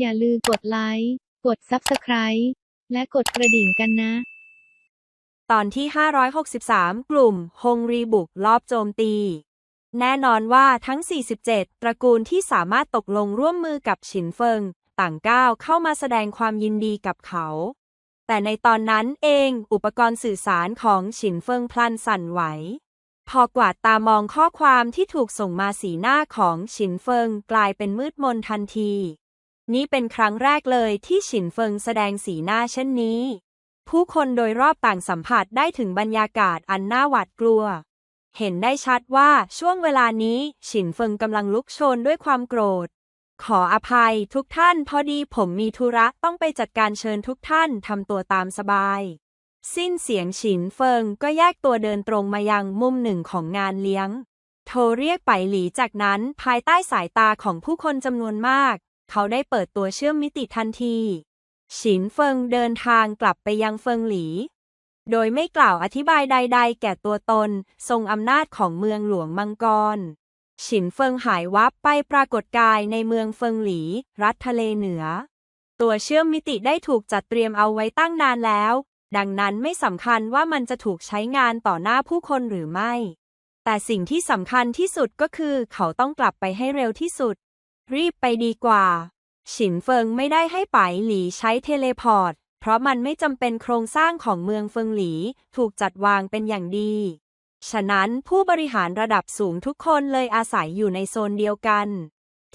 อย่าลืมกดไลค์ กด Subscribe และกดกระดิ่งกันนะ ตอนที่ 563 กลุ่มฮงรีบุกลอบโจมตี แน่นอนว่าทั้ง 47 ตระกูลที่สามารถตกลงร่วมมือกับฉินเฟิง ต่างก้าวเข้ามาแสดงความยินดีกับเขา แต่ในตอนนั้นเองอุปกรณ์สื่อสารของฉินเฟิงพลันสั่นไหวพอกวาดตามองข้อความที่ถูกส่งมาสีหน้าของฉินเฟิงกลายเป็นมืดมนทันที นี่เป็นครั้งแรกเลยที่ฉินเฟิงแสดงสีหน้าเช่นนี้ ผู้คนโดยรอบต่างสัมผัสได้ถึงบรรยากาศอันน่าหวาดกลัว เห็นได้ชัดว่าช่วงเวลานี้ฉินเฟิงกำลังลุกโชนด้วยความโกรธ ขออภัยทุกท่านพอดีผมมีธุระต้องไปจัดการเชิญทุกท่านทำตัวตามสบาย สิ้นเสียงฉินเฟิงก็แยกตัวเดินตรงมายังมุมหนึ่งของงานเลี้ยง โทรเรียกไปหลีจากนั้นภายใต้สายตาของผู้คนจำนวนมาก เขาได้เปิดตัวเชื่อมมิติทันทีฉินเฟิงเดินทางกลับไปยังเฟิงหลี โดยไม่กล่าวอธิบายใด ๆ แก่ตัวตน ทรงอำนาจของเมืองหลวงมังกรฉินเฟิงหายวับไปปรากฏกายในเมืองเฟิงหลี รัฐทะเลเหนือ ตัวเชื่อมมิติได้ถูกจัดเตรียมเอาไว้ตั้งนานแล้ว ดังนั้นไม่สำคัญว่ามันจะถูกใช้งานต่อหน้าผู้คนหรือไม่ แต่สิ่งที่สำคัญที่สุดก็คือเขาต้องกลับไปให้เร็วที่สุด รีบไปดีกว่า ฉินเฟิงไม่ได้ให้ไปหลีใช้เทเลพอร์ต เพราะมันไม่จำเป็นโครงสร้างของเมืองเฟิงหลีถูกจัดวางเป็นอย่างดี ฉะนั้นผู้บริหารระดับสูงทุกคนเลยอาศัยอยู่ในโซนเดียวกัน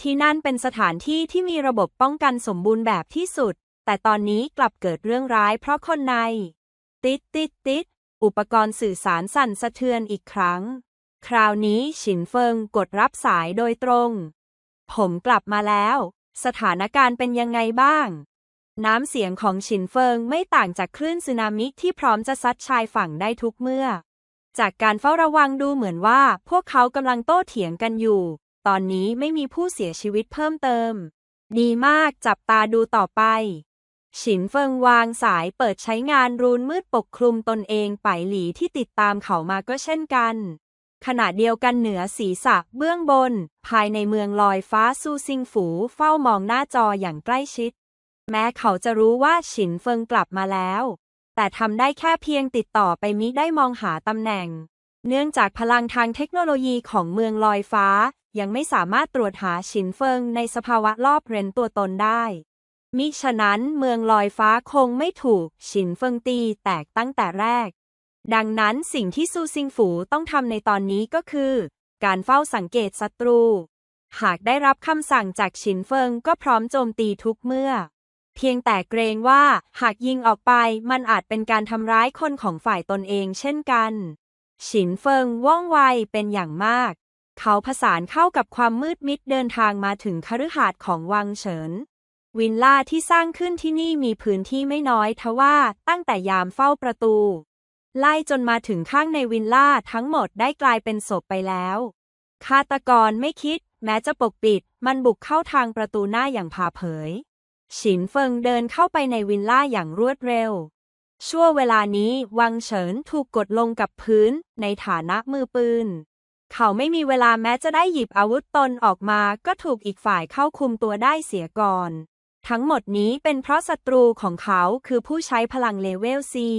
ที่นั่นเป็นสถานที่ที่มีระบบป้องกันสมบูรณ์แบบที่สุด แต่ตอนนี้กลับเกิดเรื่องร้ายเพราะคนใน ติดติดติดอุปกรณ์สื่อสารสั่นสะเทือนอีกครั้ง คราวนี้ฉินเฟิงกดรับสายโดยตรง ผมกลับมาแล้ว สถานการณ์เป็นยังไงบ้าง น้ำเสียงของฉินเฟิงไม่ต่างจากคลื่นสึนามิที่พร้อมจะซัดชายฝั่งได้ทุกเมื่อ จากการเฝ้าระวังดูเหมือนว่า พวกเขากำลังโต้เถียงกันอยู่ ตอนนี้ไม่มีผู้เสียชีวิตเพิ่มเติม ดีมากจับตาดูต่อไป ฉินเฟิงวางสายเปิดใช้งานรูนมืดปกคลุมตนเองไปหลีที่ติดตามเขามาก็เช่นกัน ขณะเดียวกันเหนือศีรษะเบื้องบน ภายในเมืองลอยฟ้าซูซิงฝูเฝ้ามองหน้าจออย่างใกล้ชิด แม้เขาจะรู้ว่าฉินเฟิงกลับมาแล้ว แต่ทำได้แค่เพียงติดต่อไปมิได้มองหาตำแหน่ง เนื่องจากพลังทางเทคโนโลยีของเมืองลอยฟ้า ยังไม่สามารถตรวจหาฉินเฟิงในสภาวะรอบเร้นตัวตนได้ มิฉะนั้นเมืองลอยฟ้าคงไม่ถูกฉินเฟิงตีแตกตั้งแต่แรก ดังนั้นสิ่งที่ซูซิงฝูต้องทำในตอนนี้ก็คือ การเฝ้าสังเกตศัตรู หากได้รับคำสั่งจากฉินเฟิงก็พร้อมโจมตีทุกเมื่อ เพียงแต่เกรงว่าหากยิงออกไปมันอาจเป็นการทำร้ายคนของฝ่ายตนเองเช่นกัน ฉินเฟิงว่องไวเป็นอย่างมาก เขาผสานเข้ากับความมืดมิดเดินทางมาถึงคฤหาสน์ของวังเฉินวินล่าที่สร้างขึ้นที่นี่มีพื้นที่ไม่น้อยทว่าตั้งแต่ยามเฝ้าประตู ไล่จนมาถึงข้างในวินล่าทั้งหมดได้กลายเป็นศพไปแล้ว ฆาตกรไม่คิด แม้จะปกปิด มันบุกเข้าทางประตูหน้าอย่างผาเผย ฉินเฟิงเดินเข้าไปในวินล่าอย่างรวดเร็ว ชั่วเวลานี้วังเฉินถูกกดลงกับพื้นในฐานะมือปืน เขาไม่มีเวลาแม้จะได้หยิบอาวุธตนออกมา ก็ถูกอีกฝ่ายเข้าคุมตัวได้เสียก่อน ทั้งหมดนี้เป็นเพราะศัตรูของเขาคือผู้ใช้พลังเลเวลซี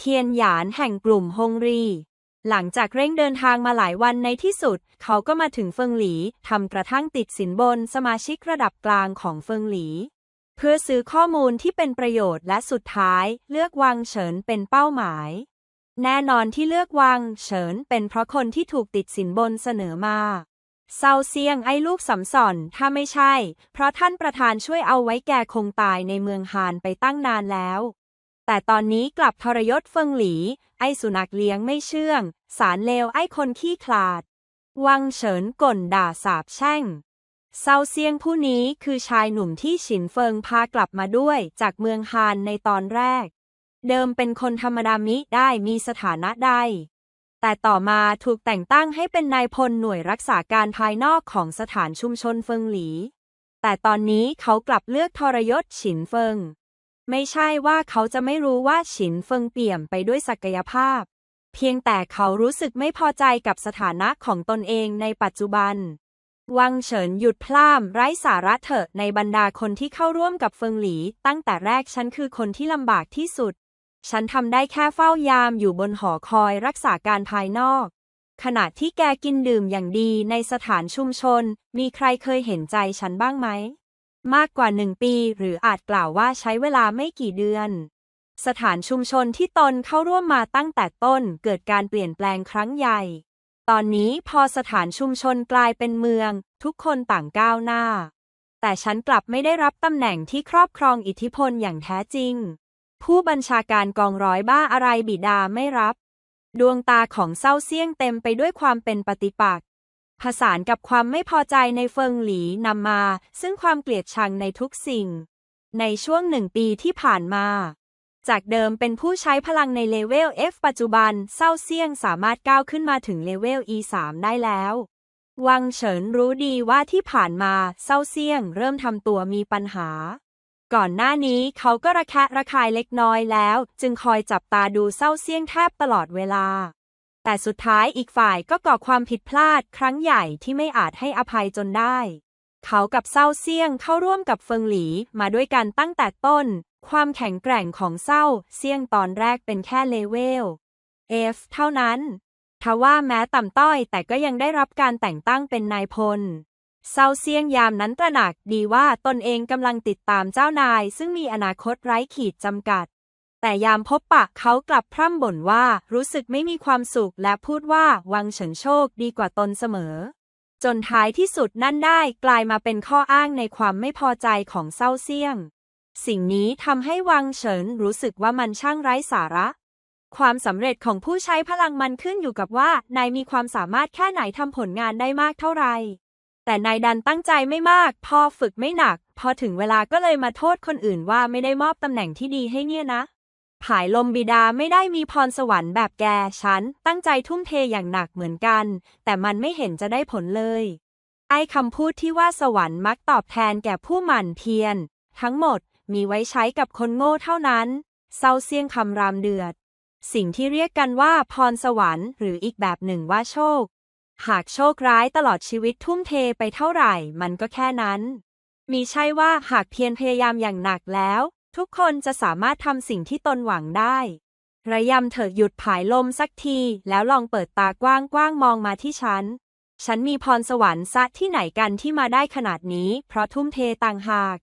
เทียนหยานแห่งกลุ่มฮงรี หลังจากเร่งเดินทางมาหลายวันในที่สุด เขาก็มาถึงเฟิงหลีทำกระทั่งติดสินบนสมาชิกระดับกลางของเฟิงหลี เพื่อซื้อข้อมูลที่เป็นประโยชน์และสุดท้ายเลือกวังเฉินเป็นเป้าหมาย แน่นอนที่เลือกวังเฉินเป็นเพราะคนที่ถูกติดสินบนเสนอมาเซาเซียงไอ้ลูกสำสอนถ้าไม่ใช่ เพราะท่านประธานช่วยเอาไว้แก่คงตายในเมืองฮานไปตั้งนานแล้ว แต่ตอนนี้กลับทรยศเฟิงหลี ไอ้สุนัขเลี้ยงไม่เชื่อง สารเลวไอ้คนขี้ขลาด วังเฉินก่นด่าสาบแช่งเซาเซียงผู้นี้คือชายหนุ่มที่ฉินเฟิงพากลับมาด้วยจากเมืองฮานในตอนแรก เดิมเป็นคนธรรมดามิได้มีสถานะใด แต่ต่อมาถูกแต่งตั้งให้เป็นนายพลหน่วยรักษาการภายนอกของสถานชุมชนเฟิงหลี แต่ตอนนี้เขากลับเลือกทรยศฉินเฟิง ไม่ใช่ว่าเขาจะไม่รู้ว่าฉินเฟิงเปี่ยมไปด้วยศักยภาพ เพียงแต่เขารู้สึกไม่พอใจกับสถานะของตนเองในปัจจุบัน วังเฉินหยุดพล่ามไร้สาระเถอะในบรรดาคนที่เข้าร่วมกับเฟิงหลี ตั้งแต่แรกฉันคือคนที่ลำบากที่สุด ฉันทำได้แค่เฝ้ายามอยู่บนหอคอยรักษาการภายนอก ขณะที่แกกินดื่มอย่างดีในสถานชุมชน มีใครเคยเห็นใจฉันบ้างไหม มากกว่าหนึ่งปี หรืออาจกล่าวว่าใช้เวลาไม่กี่เดือน สถานชุมชนที่ตนเข้าร่วมมาตั้งแต่ต้นเกิดการเปลี่ยนแปลงครั้งใหญ่ ตอนนี้พอสถานชุมชนกลายเป็นเมือง ทุกคนต่างก้าวหน้า แต่ฉันกลับไม่ได้รับตำแหน่งที่ครอบครองอิทธิพลอย่างแท้จริง ผู้บัญชาการกองร้อยบ้าอะไรบิดาไม่รับ ดวงตาของเศร้าเซี่ยงเต็มไปด้วยความเป็นปฏิปักษ์ ผสานกับความไม่พอใจในเฟิงหลีนำมา ซึ่งความเกลียดชังในทุกสิ่ง ในช่วงหนึ่งปีที่ผ่านมา จากเดิมเป็นผู้ใช้พลังในเลเวล F ปัจจุบันเศร้าเซี่ยงสามารถก้าวขึ้นมาถึงเลเวล E3 ได้แล้ว วังเฉินรู้ดีว่าที่ผ่านมาเศร้าเซี่ยงเริ่มทำตัวมีปัญหา ก่อนหน้านี้เขาก็ระแคะระคายเล็กน้อยแล้ว จึงคอยจับตาดูเศร้าเซี่ยงแทบตลอดเวลา แต่สุดท้ายอีกฝ่ายก็ก่อความผิดพลาดครั้งใหญ่ที่ไม่อาจให้อภัยจนได้ เขากับเศร้าเซียงเข้าร่วมกับเฟิงหลีมาด้วยกันตั้งแต่ต้น ความแข็งแกร่งของเศร้าเซียงตอนแรกเป็นแค่เลเวล F เท่านั้นทว่าแม้ต่ำต้อยแต่ก็ยังได้รับการแต่งตั้งเป็นนายพลเซาเซียงยามนั้นตระหนักดีว่าตนเองกำลังติดตามเจ้านาย ซึ่งมีอนาคตไร้ขีดจำกัด แต่ยามพบปะเขากลับพร่ำบ่นว่ารู้สึกไม่มีความสุขและพูดว่าวังเฉินโชคดีกว่าตนเสมอ จนท้ายที่สุดนั่นได้กลายมาเป็นข้ออ้างในความไม่พอใจของเซาเซียง สิ่งนี้ทำให้วังเฉินรู้สึกว่ามันช่างไร้สาระ ความสำเร็จของผู้ใช้พลังมันขึ้นอยู่กับว่านายมีความสามารถแค่ไหนทำผลงานได้มากเท่าไหร่แต่นายดันตั้งใจไม่มาก พอฝึกไม่หนัก พอถึงเวลาก็เลยมาโทษคนอื่นว่าไม่ได้มอบตำแหน่งที่ดีให้เนี่ยนะ ผายลมบิดาไม่ได้มีพรสวรรค์แบบแก ฉัน ตั้งใจทุ่มเทอย่างหนักเหมือนกัน แต่มันไม่เห็นจะได้ผลเลย ไอ้คำพูดที่ว่าสวรรค์มักตอบแทนแก่ผู้หมั่นเพียร ทั้งหมดมีไว้ใช้กับคนโง่เท่านั้น เศร้าเสียงคำรามเดือด สิ่งที่เรียกกันว่าพรสวรรค์หรืออีกแบบหนึ่งว่าโชค หากโชคร้ายตลอดชีวิตทุ่มเทไปเท่าไหร่ มันก็แค่นั้น มีใช่ว่าหากเพียรพยายามอย่างหนักแล้ว ทุกคนจะสามารถทำสิ่งที่ตนหวังได้ ระยำเถิดหยุดผายลมสักที แล้วลองเปิดตากว้างๆมองมาที่ฉัน ฉันมีพรสวรรค์ซะที่ไหนกันที่มาได้ขนาดนี้ เพราะทุ่มเทต่างหาก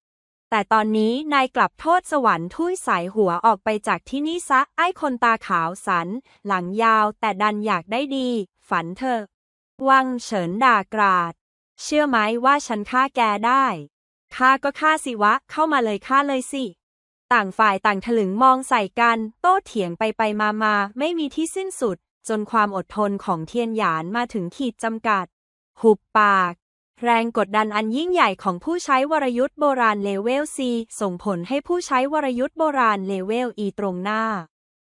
แต่ตอนนี้นายกลับโทษสวรรค์ทุยสายหัวออกไปจากที่นี่ซะ ไอ้คนตาขาวสัน หลังยาวแต่ดันอยากได้ดี ฝันเถอะ วังเฉินด่ากราด เชื่อไหมว่าฉันฆ่าแกได้ ฆ่าก็ฆ่าสิวะ เข้ามาเลยฆ่าเลยสิ ต่างฝ่ายต่างถลึงมองใส่กัน โต้เถียงไปไปมามาไม่มีที่สิ้นสุด จนความอดทนของเทียนหยานมาถึงขีดจำกัด หุบปาก แรงกดดันอันยิ่งใหญ่ของผู้ใช้วรยุทธ์โบราณเลเวล C ส่งผลให้ผู้ใช้วรยุทธ์โบราณเลเวล E ตรงหน้า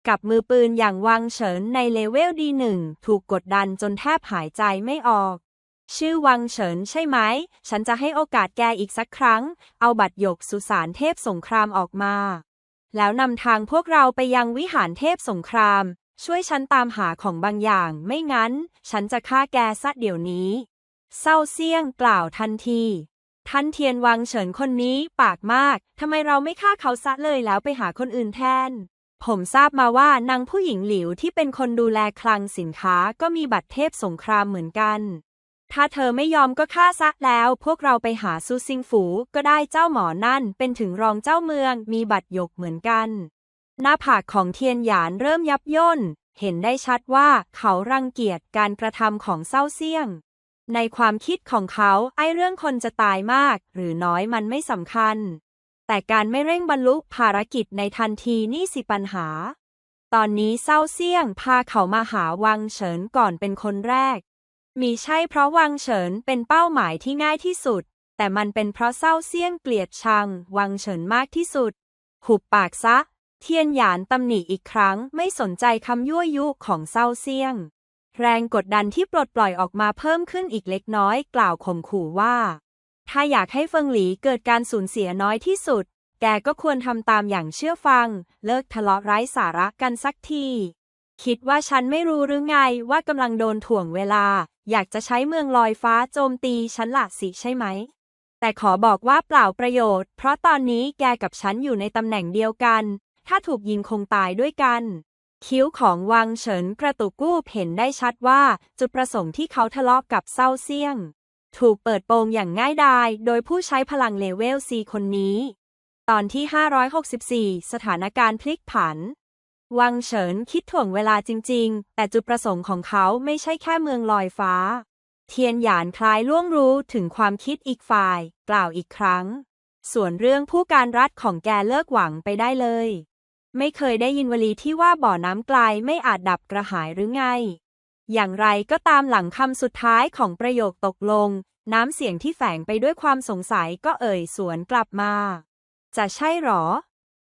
กับมือปืนอย่างวังเฉินในเลเวล D1 ถูกกดดันจนแทบหายใจไม่ออก ชื่อวังเฉินใช่ไหม ฉันจะให้โอกาสแกอีกสักครั้ง เอาบัตรหยกสุสานเทพสงครามออกมา แล้วนำทางพวกเราไปยังวิหารเทพสงคราม ช่วยฉันตามหาของบางอย่าง ไม่งั้น ฉันจะฆ่าแกซะเดี๋ยวนี้ เศร้าเซี่ยงกล่าวทันทีท่านเทียนวังเฉินคนนี้ปากมาก ทำไมเราไม่ฆ่าเขาซะเลยแล้วไปหาคนอื่นแทน ผมทราบมาว่านางผู้หญิงหลิวที่เป็นคนดูแลคลังสินค้าก็มีบัตรเทพสงครามเหมือนกัน ถ้าเธอไม่ยอมก็ฆ่าซะแล้ว พวกเราไปหาซูซิงฝูก็ได้เจ้าหมอนั่น เป็นถึงรองเจ้าเมือง มีบัตรยกเหมือนกัน หน้าผากของเทียนหยานเริ่มยับย่น เห็นได้ชัดว่าเขารังเกียจการกระทำของเศร้าเซี่ยง ในความคิดของเขาไอ้เรื่องคนจะตายมาก หรือน้อยมันไม่สำคัญ แต่การไม่เร่งบรรลุภารกิจในทันทีนี่สิปัญหา ตอนนี้เศร้าเซี่ยงพาเขามาหาวังเฉินก่อนเป็นคนแรก มีใช่เพราะวังเฉินเป็นเป้าหมายที่ง่ายที่สุด แต่มันเป็นเพราะเศร้าเซี่ยงเกลียดชัง วังเฉินมากที่สุด หุบปากซะ เทียนหยานตำหนิอีกครั้งไม่สนใจคำยั่วยุของเศร้าเซี่ยง แรงกดดันที่ปลดปล่อยออกมาเพิ่มขึ้นอีกเล็กน้อยกล่าวข่มขู่ว่า ถ้าอยากให้เฟิงหลีเกิดการสูญเสียน้อยที่สุด แกก็ควรทำตามอย่างเชื่อฟัง เลิกทะเลาะไร้สาระกันสักที คิดว่าฉันไม่รู้หรือไงว่ากำลังโดนถ่วงเวลา อยากจะใช้เมืองลอยฟ้าโจมตีฉันหละสิใช่ไหม แต่ขอบอกว่าเปล่าประโยชน์ เพราะตอนนี้แกกับฉันอยู่ในตำแหน่งเดียวกัน ถ้าถูกยิงคงตายด้วยกัน คิ้วของวังเฉินกระตุกกู้เห็นได้ชัดว่าจุดประสงค์ที่เขาทะเลาะกับเซาเซียง ถูกเปิดโปงอย่างง่ายดายโดยผู้ใช้พลังเลเวล C คนนี้ ตอนที่ 564 สถานการณ์พลิกผัน วังเฉินคิดถ่วงเวลาจริง ๆ แต่จุดประสงค์ของเขาไม่ใช่แค่เมืองลอยฟ้า เทียนหยานคล้ายล่วงรู้ถึงความคิดอีกฝ่าย กล่าวอีกครั้ง ส่วนเรื่องผู้การรัฐของแกเลิกหวังไปได้เลย ไม่เคยได้ยินวลีที่ว่าบ่อน้ำไกลไม่อาจดับกระหายหรือไง อย่างไรก็ตามหลังคำสุดท้ายของประโยคตกลง น้ำเสียงที่แฝงไปด้วยความสงสัยก็เอ่ยสวนกลับมา จะใช่หรอ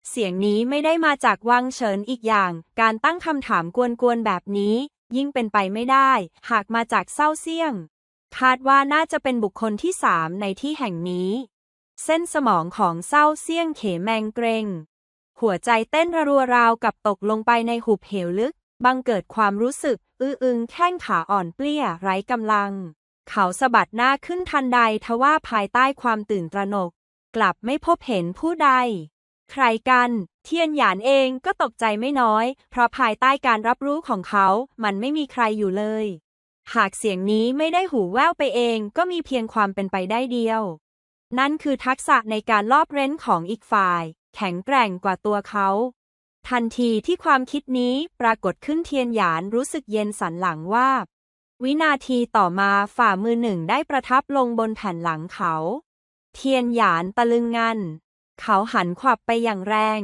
เสียงนี้ไม่ได้มาจากวังเฉินอีกอย่าง การตั้งคำถามกวนๆแบบนี้ ยิ่งเป็นไปไม่ได้ หากมาจากเศร้าเซี่ยง คาดว่าน่าจะเป็นบุคคลที่สามในที่แห่งนี้ เส้นสมองของเศร้าเซี่ยงเขแมงเกรง หัวใจเต้นระรัวราวกับตกลงไปในหุบเหวลึก บังเกิดความรู้สึก อื้ออึงแข้งขาอ่อนเปลี้ยไร้กำลัง เขาสะบัดหน้าขึ้นทันใดทว่าภายใต้ความตื่นตระหนก กลับไม่พบเห็นผู้ใด ใครกัน เทียนหยานเองก็ตกใจไม่น้อย เพราะภายใต้การรับรู้ของเขา มันไม่มีใครอยู่เลย หากเสียงนี้ไม่ได้หูแว่วไปเองก็มีเพียงความเป็นไปได้เดียว นั่นคือทักษะในการลอบเร้นของอีกฝ่าย แข็งแกร่งกว่าตัวเขา ทันทีที่ความคิดนี้ปรากฏขึ้นเทียนหยานรู้สึกเย็นสันหลังว่า วินาทีต่อมาฝ่ามือหนึ่งได้ประทับลงบนแผ่นหลังเขา เทียนหยานตะลึงงัน เขาหันขวับไปอย่างแรง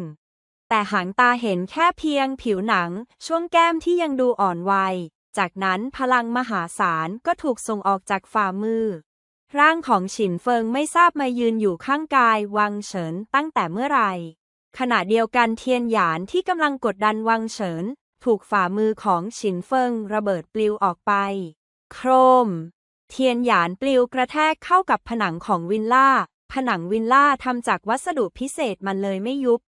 แต่หางตาเห็นแค่เพียงผิวหนัง ช่วงแก้มที่ยังดูอ่อนวัย จากนั้นพลังมหาศาลก็ถูกส่งออกจากฝ่ามือ ร่างของฉินเฟิงไม่ทราบมายืนอยู่ข้างกาย วังเฉินตั้งแต่เมื่อไหร่ ขณะเดียวกันเทียนหยานที่กำลังกดดันวังเฉิน ถูกฝ่ามือของฉินเฟิงระเบิดปลิวออกไป โครม เทียนหยานปลิวกระแทกเข้ากับผนังของวิลล่า ผนังวิลล่าทำจากวัสดุพิเศษมันเลยไม่ยุบ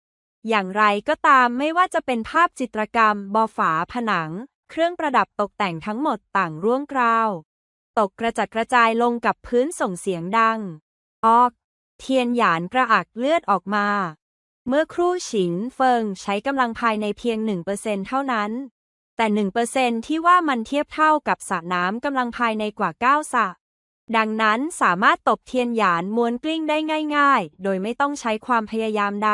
อย่างไรก็ตามไม่ว่าจะเป็นภาพจิตรกรรม บอฝาผนัง เครื่องประดับตกแต่งทั้งหมดต่างร่วงกราว ตกกระจัดกระจายลงกับพื้นส่งเสียงดัง ออก เทียนหยานกระอักเลือดออกมา เมื่อครู่ฉินเฟิงใช้กำลังภายในเพียง1%เปอร์เซ็นเท่านั้น แต่1%ที่ว่ามันเทียบเท่ากับสระน้ำกำลังภายในกว่า9สระ ดังนั้นสามารถตบเทียนหยานม้วนกลิ้งได้ง่าย ๆ โดยไม่ต้องใช้ความพยายามใด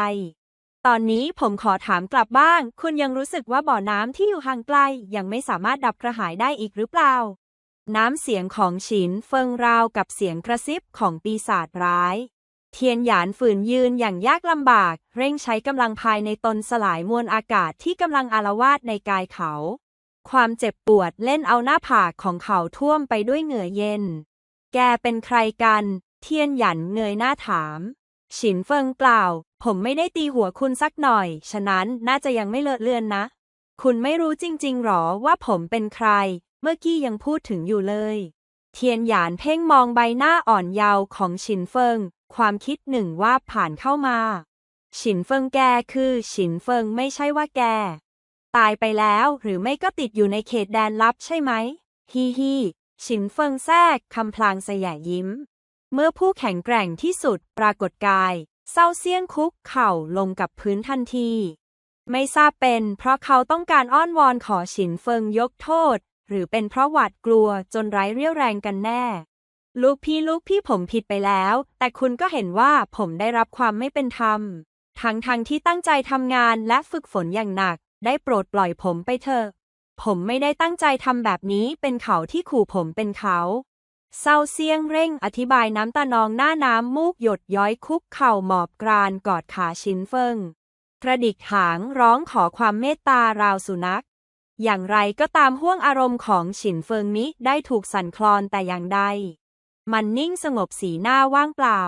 ตอนนี้ผมขอถามกลับบ้าง คุณยังรู้สึกว่าบ่อน้ำที่อยู่ห่างไกล ยังไม่สามารถดับกระหายได้อีกหรือเปล่า น้ำเสียงของฉินเฟิงราวกับเสียงกระซิบของปีศาจร้าย เทียนหยานฝืนยืนอย่างยากลำบาก เร่งใช้กำลังภายในตนสลายมวลอากาศที่กำลังอารวาสในกายเขา ความเจ็บปวดเล่นเอาหน้าผากของเขาท่วมไปด้วยเหงื่อเย็น แกเป็นใครกัน เทียนหยันเงยหน้าถาม ฉินเฟิงกล่าว ผมไม่ได้ตีหัวคุณสักหน่อย ฉะนั้นน่าจะยังไม่เลอะเลือนนะ คุณไม่รู้จริงๆหรอว่าผมเป็นใคร เมื่อกี้ยังพูดถึงอยู่เลย เทียนหยานเพ่งมองใบหน้าอ่อนเยาว์ของฉินเฟิง ความคิดหนึ่งว่าผ่านเข้ามา ฉินเฟิงแกคือ ฉินเฟิงไม่ใช่ว่าแก ตายไปแล้วหรือไม่ก็ติดอยู่ในเขตแดนลับใช่ไหม ฮีฮี ฉินเฟิงแทกคำพลางสยะยิ้ม เมื่อผู้แข็งแกร่งที่สุดปรากฏกาย เศร้าเซียงคุกเข่าลงกับพื้นทันที ไม่ทราบเป็นเพราะเขาต้องการอ้อนวอนขอฉินเฟิงยกโทษ หรือเป็นเพราะหวาดกลัวจนไร้เรี่ยวแรงกันแน่ ลูกพี่ลูกพี่ผมผิดไปแล้ว แต่คุณก็เห็นว่าผมได้รับความไม่เป็นธรรม ทั้งทงที่ตั้งใจทำงานและฝึกฝนอย่างหนัก ได้โปรดปล่อยผมไปเถอะ ผมไม่ได้ตั้งใจทำแบบนี้เป็นเขาที่ขู่ผมเป็นเขาเศร้าเซียงเร่งอธิบายน้ำตานองหน้าน้ำมูกหยดย้อยคุกเข่าหมอบกรานกอดขาชินเฟิงกระดิกหางร้องขอความเมตตาราวสุนัข อย่างไรก็ตามห่วงอารมณ์ของฉินเฟิงมิได้ถูกสั่นคลอนแต่อย่างใด มันนิ่งสงบสีหน้าว่างเปล่า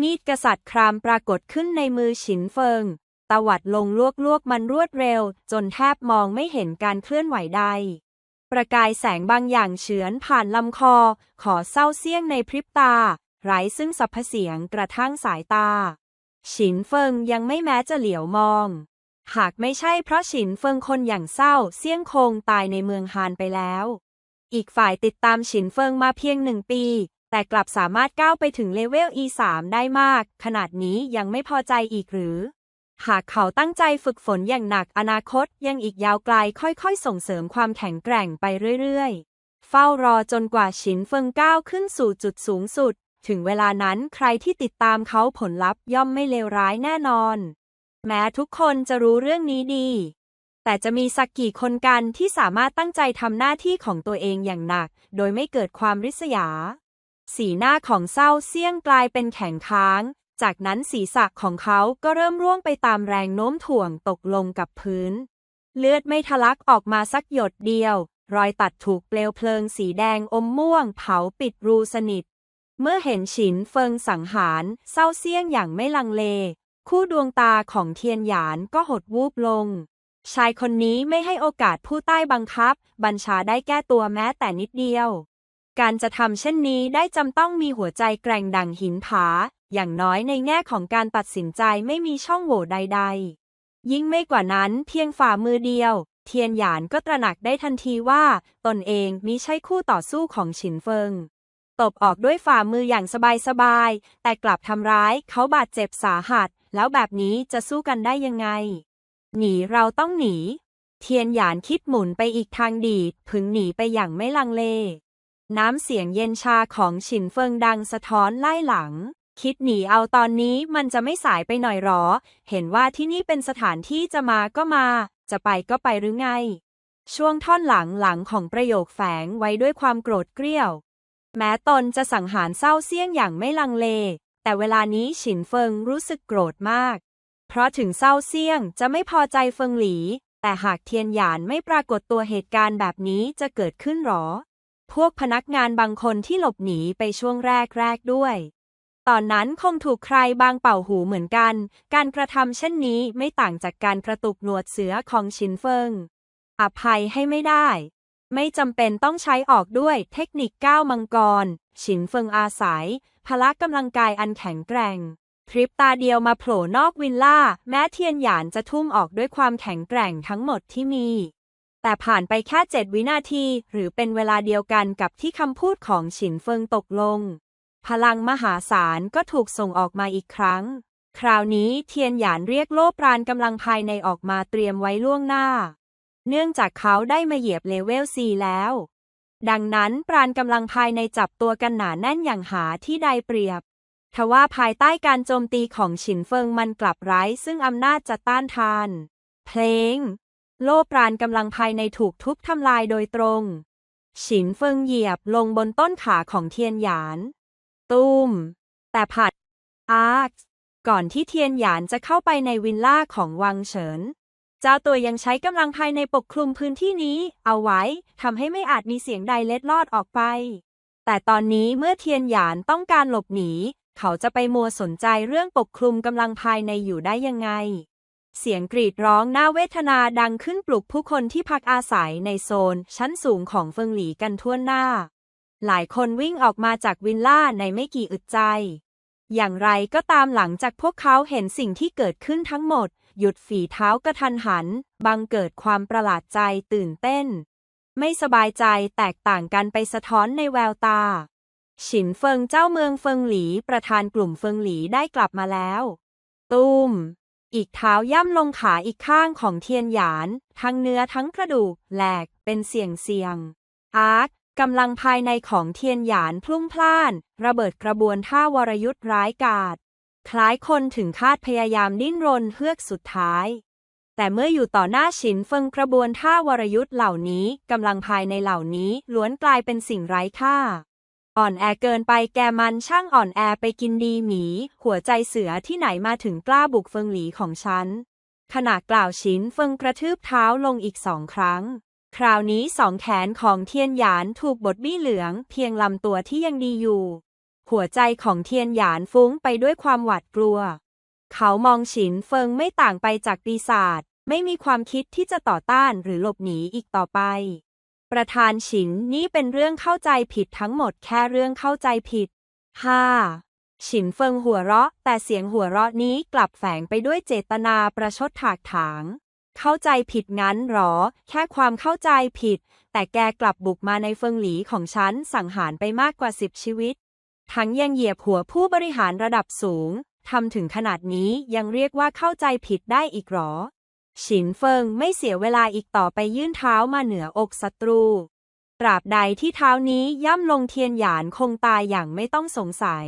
มีดกษัตริย์ครามปรากฏขึ้นในมือฉินเฟิง ตวัดลงลวกลวกมันรวดเร็ว จนแทบมองไม่เห็นการเคลื่อนไหวใด ประกายแสงบางอย่างเฉือนผ่านลำคอ ขอเศร้าเสี้ยงในพริบตา ไร้ซึ่งสรรพเสียงกระทั่งสายตา ฉินเฟิงยังไม่แม้จะเหลียวมอง หากไม่ใช่เพราะฉินเฟิงคนอย่างเศร้าเสี่ยงคงตายในเมืองฮานไปแล้ว อีกฝ่ายติดตามฉินเฟิงมาเพียงหนึ่งปีแต่กลับสามารถก้าวไปถึงเลเวล E3 ได้มาก ขนาดนี้ยังไม่พอใจอีกหรือ หากเขาตั้งใจฝึกฝนอย่างหนักอนาคตยังอีกยาวไกลค่อยๆ ส่งเสริมความแข็งแกร่งไปเรื่อยๆ เฝ้ารอจนกว่าฉินเฟิงก้าวขึ้นสู่จุดสูงสุด ถึงเวลานั้นใครที่ติดตามเขาผลลัพธ์ย่อมไม่เลวร้ายแน่นอน แม้ทุกคนจะรู้เรื่องนี้ดี แต่จะมีสักกี่คนกันที่สามารถตั้งใจทำหน้าที่ของตัวเองอย่างหนัก โดยไม่เกิดความริษยา สีหน้าของเศร้าเสี้ยงกลายเป็นแข็งค้าง จากนั้นศีรษะของเขาก็เริ่มร่วงไปตามแรงโน้มถ่วงตกลงกับพื้น เลือดไม่ทะลักออกมาสักหยดเดียว รอยตัดถูกเปลวเพลิงสีแดงอมม่วง เผาปิดรูสนิท เมื่อเห็นฉินเฟิงสังหารเศร้าเสี้ยงอย่างไม่ลังเล คู่ดวงตาของเทียนหยานก็หดวูบลง ชายคนนี้ไม่ให้โอกาสผู้ใต้บังคับ บัญชาได้แก้ตัวแม้แต่นิดเดียวการจะทำเช่นนี้ได้จำต้องมีหัวใจแกร่งดังหินผา อย่างน้อยในแง่ของการตัดสินใจไม่มีช่องโหว่ใด ๆ ยิ่งไม่กว่านั้นเพียงฝ่ามือเดียว เทียนหยานก็ตระหนักได้ทันทีว่า ตนเองมิใช่คู่ต่อสู้ของฉินเฟิง ตบออกด้วยฝ่ามืออย่างสบายๆ แต่กลับทำร้ายเขาบาดเจ็บสาหัส แล้วแบบนี้จะสู้กันได้ยังไง หนีเราต้องหนี เทียนหยานคิดหมุนไปอีกทางดีดพึงหนีไปอย่างไม่ลังเลน้ำเสียงเย็นชาของฉินเฟิงดังสะท้อนไล่หลัง คิดหนีเอาตอนนี้มันจะไม่สายไปหน่อยหรอ เห็นว่าที่นี่เป็นสถานที่จะมาก็มา จะไปก็ไปหรือไง ช่วงท่อนหลังหลังของประโยคแฝงไว้ด้วยความโกรธเกรี้ยว แม้ตนจะสังหารเศร้าเสี้ยงอย่างไม่ลังเล แต่เวลานี้ฉินเฟิงรู้สึกโกรธมาก เพราะถึงเศร้าเสี้ยงจะไม่พอใจเฟิงหลี แต่หากเทียนหยานไม่ปรากฏตัวเหตุการณ์แบบนี้จะเกิดขึ้นหรอ พวกพนักงานบางคนที่หลบหนีไปช่วงแรกๆด้วย ตอนนั้นคงถูกใครบางเป่าหูเหมือนกัน การกระทำเช่นนี้ไม่ต่างจากการกระตุกหนวดเสือของชินเฟิง อภัยให้ไม่ได้ ไม่จำเป็นต้องใช้ออกด้วยเทคนิคก้าวมังกรฉินเฟิงอาศัย พละกำลังกายอันแข็งแกร่งพริบตาเดียวมาโผล่นอกวิลล่า แม้เทียนหยานจะทุ่มออกด้วยความแข็งแกร่งทั้งหมดที่มี แต่ผ่านไปแค่เจ็ดวินาที หรือเป็นเวลาเดียวกันกับที่คำพูดของฉินเฟิงตกลง พลังมหาศาลก็ถูกส่งออกมาอีกครั้ง คราวนี้เทียนหยานเรียกโล่ปราณกำลังภายในออกมาเตรียมไว้ล่วงหน้า เนื่องจากเขาได้มาเหยียบเลเวล4แล้ว ดังนั้นปราณกำลังภายในจับตัวกันหนาแน่นอย่างหาที่ใดเปรียบ ทว่าภายใต้การโจมตีของฉินเฟิงมันกลับไร้ซึ่งอำนาจจะต้านทาน เพลง โล่ปราณกำลังภายในถูกทุบทำลายโดยตรง ฉินเฟิงเหยียบลงบนต้นขาของเทียนหยาน ตุ้ม แต่ผัด อาร์คก่อนที่เทียนหยานจะเข้าไปในวิลล่าของวังเฉิน เจ้าตัวยังใช้กำลังภายในปกคลุมพื้นที่นี้ เอาไว้ทำให้ไม่อาจมีเสียงใดเล็ดลอดออกไป แต่ตอนนี้เมื่อเทียนหยานต้องการหลบหนี เขาจะไปมัวสนใจเรื่องปกคลุมกำลังภายในอยู่ได้ยังไง เสียงกรีดร้องน่าเวทนาดังขึ้นปลุกผู้คนที่พักอาศัยในโซน ชั้นสูงของเฟิงหลีกันทั่วหน้า หลายคนวิ่งออกมาจากวิลล่าในไม่กี่อึดใจ อย่างไรก็ตามหลังจากพวกเขาเห็นสิ่งที่เกิดขึ้นทั้งหมด หยุดฝีเท้ากระทันหัน บังเกิดความประหลาดใจตื่นเต้น ไม่สบายใจแตกต่างกันไปสะท้อนในแววตา ฉินเฟิงเจ้าเมืองเฟิงหลีประธานกลุ่มเฟิงหลีได้กลับมาแล้ว ตูมอีกเท้าย่ำลงขาอีกข้างของเทียนหยาน ทั้งเนื้อทั้งกระดูกแหลกเป็นเสียงเสียง อาร์ค กำลังภายในของเทียนหยานพลุ่งพล่าน ระเบิดกระบวนท่าวรยุทธ์ร้ายกาจคล้ายคนถึงคาดพยายามดิ้นรนเฮือกสุดท้าย แต่เมื่ออยู่ต่อหน้าฉินเฟิงกระบวนท่าวรยุทธ์เหล่านี้กำลังภายในเหล่านี้ล้วนกลายเป็นสิ่งไร้ค่า อ่อนแอเกินไปแกมันช่างอ่อนแอไปกินดีหมี หัวใจเสือที่ไหนมาถึงกล้าบุกเฟิงหลีของฉันขณะกล่าวชินเฟิงกระทืบเท้าลงอีกสองครั้ง คราวนี้สองแขนของเทียนหยานถูกบดบี้เหลือง เพียงลำตัวที่ยังดีอยู่ หัวใจของเทียนหยานฟุ้งไปด้วยความหวาดกลัว เขามองฉินเฟิงไม่ต่างไปจากปีศาจไม่มีความคิดที่จะต่อต้านหรือหลบหนีอีกต่อไป ประธานฉินนี่เป็นเรื่องเข้าใจผิดทั้งหมดแค่เรื่องเข้าใจผิด 5. ฉินเฟิงหัวเราะ แต่เสียงหัวเราะนี้กลับแฝงไปด้วยเจตนาประชดถากถาง เข้าใจผิดงั้นหรอ แค่ความเข้าใจผิด แต่แกกลับบุกมาในเฟิงหลีของฉันสังหารไปมากกว่าสิบชีวิต ทั้งยังเหยียบหัวผู้บริหารระดับสูงทำถึงขนาดนี้ยังเรียกว่าเข้าใจผิดได้อีกหรอ ฉินเฟิงไม่เสียเวลาอีกต่อไปยื่นเท้ามาเหนืออกศัตรู ตราบใดที่เท้านี้ย่ำลงเทียนหยานคงตายอย่างไม่ต้องสงสัย